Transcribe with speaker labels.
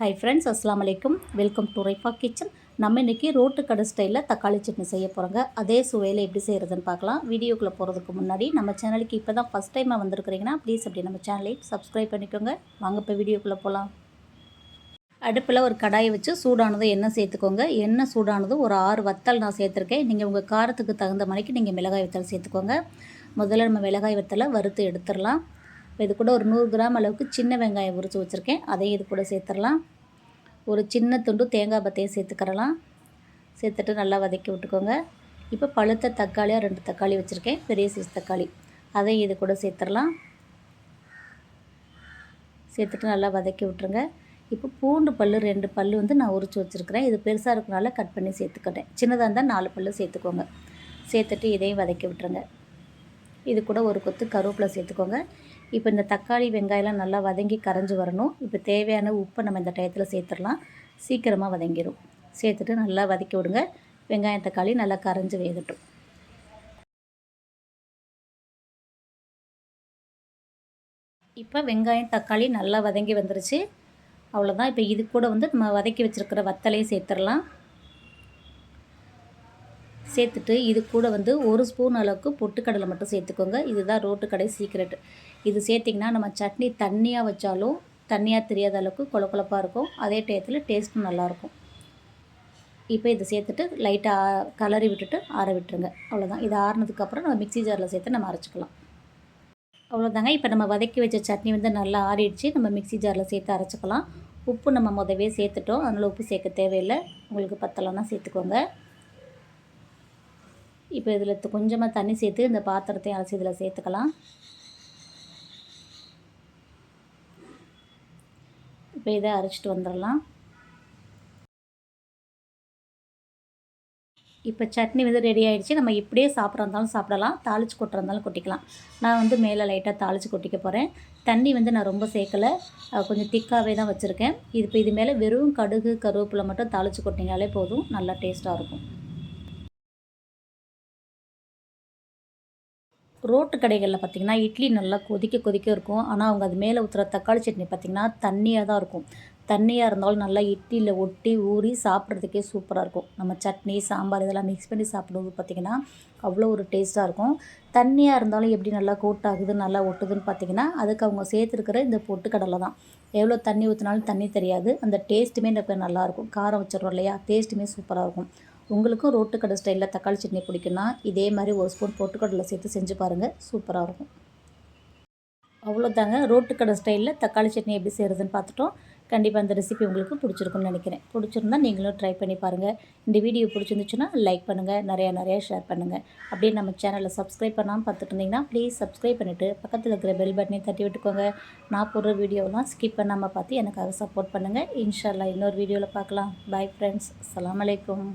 Speaker 1: Hi friends அஸ்லாம் வலைக்கும் welcome to Raifa kitchen நம்ம இன்றைக்கி ரோட்டு கடை ஸ்டைலில் தக்காளி சட்னி செய்ய போகிறோங்க அதே சுவையில் எப்படி செய்கிறதுன்னு பார்க்கலாம். வீடியோக்குள்ளே போகிறதுக்கு முன்னாடி நம்ம சேனலுக்கு இப்போ தான் ஃபஸ்ட் டைமாக வந்திருக்கிறீங்கன்னா ப்ளீஸ் அப்படி நம்ம சேனலை சப்ஸ்கிரைப் பண்ணிக்கோங்க. வாங்க இப்போ வீடியோக்குள்ளே போகலாம் அடுப்பில் ஒரு கடாயை வச்சு சூடானது எண்ணெய் சேர்த்துக்கோங்க. எண்ணெய் சூடானது ஒரு ஆறு வத்தல் நான் சேர்த்துருக்கேன். நீங்கள் உங்கள் காரத்துக்கு தகுந்த மாதிரிக்கு நீங்கள் மிளகாய் வத்தல் சேர்த்துக்கோங்க. முதல்ல நம்ம மிளகாய் வத்தலை வறுத்து எடுத்துடலாம். இப்போ இது கூட ஒரு நூறு கிராம் அளவுக்கு சின்ன வெங்காயம் உரித்து வச்சுருக்கேன். அதையும் இது கூட சேர்த்துடலாம். ஒரு சின்ன துண்டு தேங்காய் பத்தையும் சேர்த்துக்கிறலாம். சேர்த்துட்டு நல்லா வதக்கி விட்டுக்கோங்க. இப்போ பழுத்த தக்காளியாக ரெண்டு தக்காளி வச்சுருக்கேன். பெரிய சைஸ் தக்காளி. அதையும் இது கூட சேர்த்துடலாம். சேர்த்துட்டு நல்லா வதக்கி விட்ருங்க இப்போ பூண்டு பல் ரெண்டு பல் வந்து நான் உரித்து வச்சுருக்கிறேன். இது பெருசாக இருக்கிறனால கட் பண்ணி சேர்த்துக்கிட்டேன் சின்னதாக இருந்தால் நாலு பல் சேர்த்துக்கோங்க. சேர்த்துட்டு இதையும் வதக்கி விட்டுருங்க. இது கூட ஒரு கொத்து கருவேப்பிலை சேர்த்துக்கோங்க. இப்போ இந்த தக்காளி வெங்காயம்லாம் நல்லா வதங்கி கரைஞ்சி வரணும். இப்போ தேவையான உப்பை நம்ம இந்த டயத்தில் சேர்த்துடலாம். சீக்கிரமாக வதங்கிடும் சேர்த்துட்டு நல்லா வதக்கி விடுங்க. வெங்காயம் தக்காளி நல்லா கரைஞ்சி வேகட்டும். இப்போ வெங்காயம் தக்காளி நல்லா வதங்கி வந்துருச்சு. அவ்வளோதான் இப்போ இது கூட வந்து நம்ம வதக்கி வச்சுருக்கிற வத்தலையும் சேர்த்துடலாம். சேர்த்துட்டு இது கூட வந்து ஒரு ஸ்பூன் அளவுக்கு பொட்டுக்கடலை மட்டும் சேர்த்துக்கோங்க. இதுதான் ரோட்டு கடை சீக்ரெட் இது சேர்த்திங்கன்னா நம்ம சட்னி தண்ணியாக வச்சாலும் தண்ணியாக தெரியாத அளவுக்கு கொல கொழப்பாக இருக்கும். அதே டயத்தில் டேஸ்ட்டும் நல்லாயிருக்கும் இப்போ இதை சேர்த்துட்டு லைட்டாக கலரி விட்டுட்டு ஆற விட்டுருங்க. அவ்வளோதான் இது ஆறினதுக்கப்புறம் நம்ம மிக்சி ஜாரில் சேர்த்து நம்ம அரைச்சிக்கலாம். அவ்வளோதாங்க இப்போ நம்ம வதக்கி வச்ச சட்னி வந்து நல்லா ஆறிடுச்சு. நம்ம மிக்சி ஜாரில் சேர்த்து அரைச்சிக்கலாம். உப்பு நம்ம முதவே சேர்த்துட்டோம். அதனால் உப்பு சேர்க்க தேவையில்லை. உங்களுக்கு பத்தலைன்னா சேர்த்துக்கோங்க. இப்போ இதில் கொஞ்சமாக தண்ணி சேர்த்து இந்த பாத்திரத்தையும் அரைச்சி இதில் சேர்த்துக்கலாம். இப்போ இதை அரைச்சிட்டு வந்துடலாம். இப்போ சட்னி வந்து ரெடி ஆகிடுச்சு நம்ம இப்படியே சாப்பிட்றா இருந்தாலும் சாப்பிடலாம். தாளித்து கொட்டுறா இருந்தாலும் கொட்டிக்கலாம். நான் வந்து மேலே லைட்டாக தாளித்து கொட்டிக்க போகிறேன் தண்ணி வந்து நான் ரொம்ப சேர்க்கலை. கொஞ்சம் திக்காகவே தான் வச்சுருக்கேன். இது இப்போ இது மேலே வெறும் கடுகு கருவேப்பிலை மட்டும் தாளித்து கொட்டினாலே போதும். நல்லா டேஸ்ட்டாக இருக்கும். ரோட்டு கடைகளில் பார்த்திங்கன்னா இட்லி நல்லா கொதிக்க கொதிக்க இருக்கும். ஆனால் அவங்க அது மேலே ஊற்றுற தக்காளி சட்னி பார்த்திங்கன்னா தண்ணியாக தான் இருக்கும். தண்ணியாக இருந்தாலும் நல்லா இட்லியில் ஒட்டி ஊறி சாப்பிட்றதுக்கே சூப்பராக இருக்கும். நம்ம சட்னி சாம்பார் இதெல்லாம் மிக்ஸ் பண்ணி சாப்பிடும்போது பார்த்திங்கன்னா அவ்வளோ ஒரு டேஸ்ட்டாக இருக்கும். தண்ணியாக இருந்தாலும் எப்படி நல்லா கோட் ஆகுது நல்லா ஒட்டுதுன்னு பார்த்திங்கன்னா அதுக்கு அவங்க சேர்த்துருக்கிற இந்த பொட்டுக்கடலை தான். எவ்வளோ தண்ணி ஊற்றினாலும் தண்ணி தெரியாது. அந்த டேஸ்ட்டுமே எனக்கு நல்லாயிருக்கும் காரம் வச்சிடறோம் இல்லையா? டேஸ்ட்டுமே சூப்பராக இருக்கும். உங்களுக்கும் ரோட்டுக்கடை ஸ்டைலில் தக்காளி சட்னி பிடிக்குன்னா இதே மாதிரி ஒரு ஸ்பூன் பொட்டுக்கடலை சேர்த்து செஞ்சு பாருங்கள் சூப்பராக இருக்கும். அவ்வளோதாங்க. ரோட்டுக்கடை ஸ்டைலில் தக்காளி சட்னி எப்படி செய்கிறதுன்னு பார்த்துட்டோம். கண்டிப்பாக அந்த ரெசிபி உங்களுக்கு பிடிச்சிருக்குன்னு நினைக்கிறேன். பிடிச்சிருந்தா நீங்களும் ட்ரை பண்ணி பாருங்கள் இந்த வீடியோ பிடிச்சிருந்துச்சுன்னா லைக் பண்ணுங்கள் நிறையா நிறையா ஷேர் பண்ணுங்கள் அப்படியே நம்ம சேனலை சப்ஸ்கிரைப் பண்ணாமல் பார்த்துட்டு இருந்தீங்கன்னா ப்ளீஸ் சப்ஸ்கிரைப் பண்ணிவிட்டு பக்கத்தில் இருக்கிற பெல் பட்டனையும் தட்டி விட்டுக்கோங்க. நான் போடுற வீடியோலாம் ஸ்கிப் பண்ணாமல் பார்த்து எனக்காக சப்போர்ட் பண்ணுங்கள் இன்ஷால்லா இன்னொரு வீடியோவில் பார்க்கலாம். பாய் ஃப்ரெண்ட்ஸ் அலாம் அலைக்கும்